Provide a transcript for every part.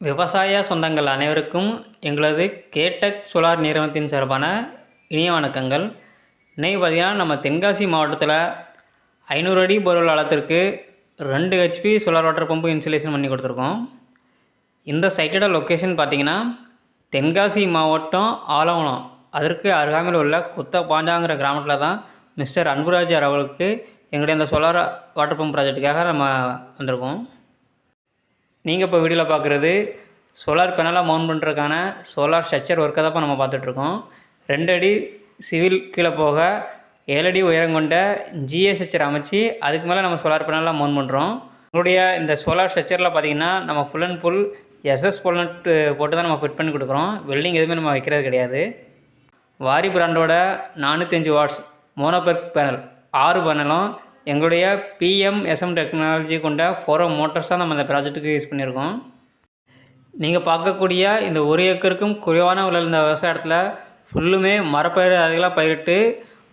விவசாய சொந்தங்கள் அனைவருக்கும் எங்களது கேடெக் சோலார் நிறுவனத்தின் சார்பான இனிய வணக்கங்கள். இன்றைக்கி பார்த்தீங்கன்னா நம்ம தென்காசி மாவட்டத்தில் ஐநூறு அடி பொருள் அளத்திற்கு ரெண்டு HP solar water pump installation பண்ணி கொடுத்துருக்கோம். இந்த சைட்டோட லொக்கேஷன் பார்த்திங்கன்னா தென்காசி மாவட்டம் ஆலவனம் அதற்கு அருகாமையில் உள்ள குத்த பாஞ்சாங்கிற கிராமத்தில் தான் மிஸ்டர் அன்புராஜ் அவர்களுக்கு எங்களுடைய இந்த சோலார் வாட்டர் பம்ப் ப்ராஜெக்ட்டுக்காக நம்ம வந்திருக்கோம். நீங்கள் இப்போ வீடியோவில் பார்க்குறது சோலார் பேனலாக மவுண்ட் பண்ணுறதுக்கான சோலார் ஸ்ட்ரக்சர் ஒர்க்கை தான் இப்போ நம்ம பார்த்துட்ருக்கோம். ரெண்டு அடி சிவில் கீழே போக ஏழு அடி உயரம் கொண்ட ஜிஎஸ்ஹெச்சர் அமைச்சு அதுக்கு மேலே நம்ம சோலார் பேனலாக மவுண்ட் பண்ணுறோம் உங்களுடைய இந்த சோலார் ஸ்ட்ரக்சரில் பார்த்திங்கன்னா நம்ம full and full SS bolt nut போட்டு தான் நம்ம ஃபிட் பண்ணி கொடுக்குறோம். வெல்டிங் எதுவுமே நம்ம வைக்கிறது கிடையாது. வாரி பிராண்டோட நானூற்றஞ்சு வாட்ஸ் மோனோபெர்க் பேனல் ஆறு பேனலும் எங்களுடைய பிஎம்எஸ்எம் டெக்னாலஜி கொண்ட ஃபோரோ மோட்டர்ஸ் தான் நம்ம இந்த ப்ராஜெக்ட்டுக்கு யூஸ் பண்ணியிருக்கோம். நீங்கள் பார்க்கக்கூடிய இந்த ஒரு ஏக்கருக்கும் குறைவான உள்ள இந்த விவசாயத்தில் ஃபுல்லுமே மரப்பயிர் அதிகமாக பயிரிட்டு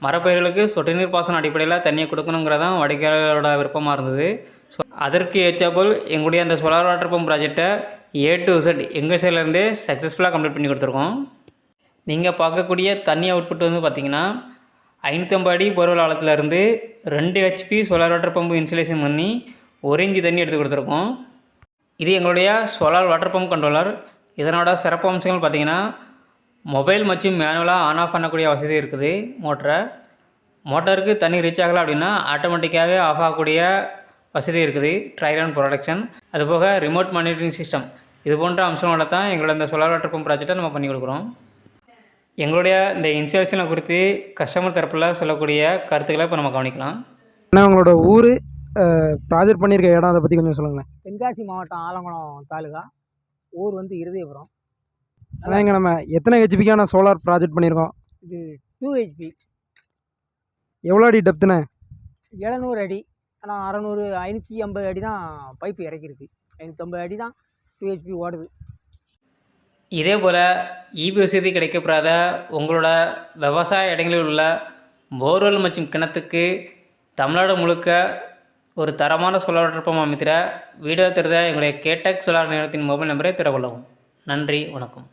மரப்பயிர்களுக்கு சொட்டு நீர் பாசனம் அடிப்படையில் தண்ணியை கொடுக்கணுங்கிறதான் வடிகாலோட விருப்பமாக இருந்தது. ஸோ அதற்கு ஏற்றாப்போல் எங்களுடைய அந்த சோலார் வாட்டர் பம்ப் ப்ராஜெக்டை ஏ டு இசட் எங்கள் சைட்லேருந்தே சக்ஸஸ்ஃபுல்லாக கம்ப்ளீட் பண்ணி கொடுத்துருக்கோம். நீங்கள் பார்க்கக்கூடிய தண்ணி அவுட்புட் வந்து பார்த்தீங்கன்னா ஐநூற்றம்பது போர்வல் போர்வெல் ஆழத்துலேருந்து ரெண்டு HP solar water pump installation பண்ணி ஒரு தண்ணி எடுத்து கொடுத்துருக்கோம். இது எங்களுடைய சோலார் வாட்டர் பம்ப் கண்ட்ரோலர் இதனோட சிறப்பு அம்சங்கள் பார்த்தீங்கன்னா மொபைல் மற்றும் மேனுவலாக ஆன் ஆஃப் பண்ணக்கூடிய வசதி இருக்குது மோட்டரை மோட்டருக்கு தண்ணி ரீச் ஆகலை அப்படின்னா ஆட்டோமேட்டிக்காகவே ஆஃப் ஆகக்கூடிய வசதி இருக்குது ட்ரைரன் ப்ரொடக்ஷன் அதுபோக ரிமோட் மானிட்டரிங் சிஸ்டம் இது போன்ற அம்சங்களோட தான் எங்களோட இந்த சோலார் வாட்டர் பம்ப் ப்ராஜெக்டை நம்ம பண்ணி கொடுக்குறோம். எங்களுடைய இந்த இன்ஸ்டாலேஷனை குறித்து கஸ்டமர் தரப்பில் சொல்லக்கூடிய கருத்துக்களை இப்போ நம்ம கவனிக்கலாம். அண்ணா உங்களோட ஊர் ப்ராஜெக்ட் பண்ணியிருக்க இடம் அதை பற்றி கொஞ்சம் சொல்லுங்களேன். தென்காசி மாவட்டம் ஆலங்குளம் தாலுகா. ஊர் வந்து இருதயபுரம். ஆனால் இங்கே நம்ம எத்தனை ஹெச்பிக்கான சோலார் ப்ராஜெக்ட் பண்ணியிருக்கோம் இது டூ ஹெச்பி எவ்வளோ அடி டெப்த்துண்ணே எழுநூறு அடி. ஆனால் அறநூறு ஐநூற்றி ஐம்பது அடி தான் பைப்பு இறக்கிருக்கு ஐநூற்றம்பது அடி தான் டூ ஹெச்பி ஓடுது. இதே போல் இபி வசதி கிடைக்கப்படாத உங்களோட விவசாய இடங்களில் உள்ள போர்வெல் மற்றும் கிணத்துக்கு தமிழ்நாடு முழுக்க ஒரு தரமான சோலார் வாட்டர் அமைத்திட வீடியோ தெரிந்த எங்களுடைய கேட்டக் சோலார் நிறுவனத்தின் மொபைல் நம்பரை திறக்கொள்ளவும் நன்றி வணக்கம்.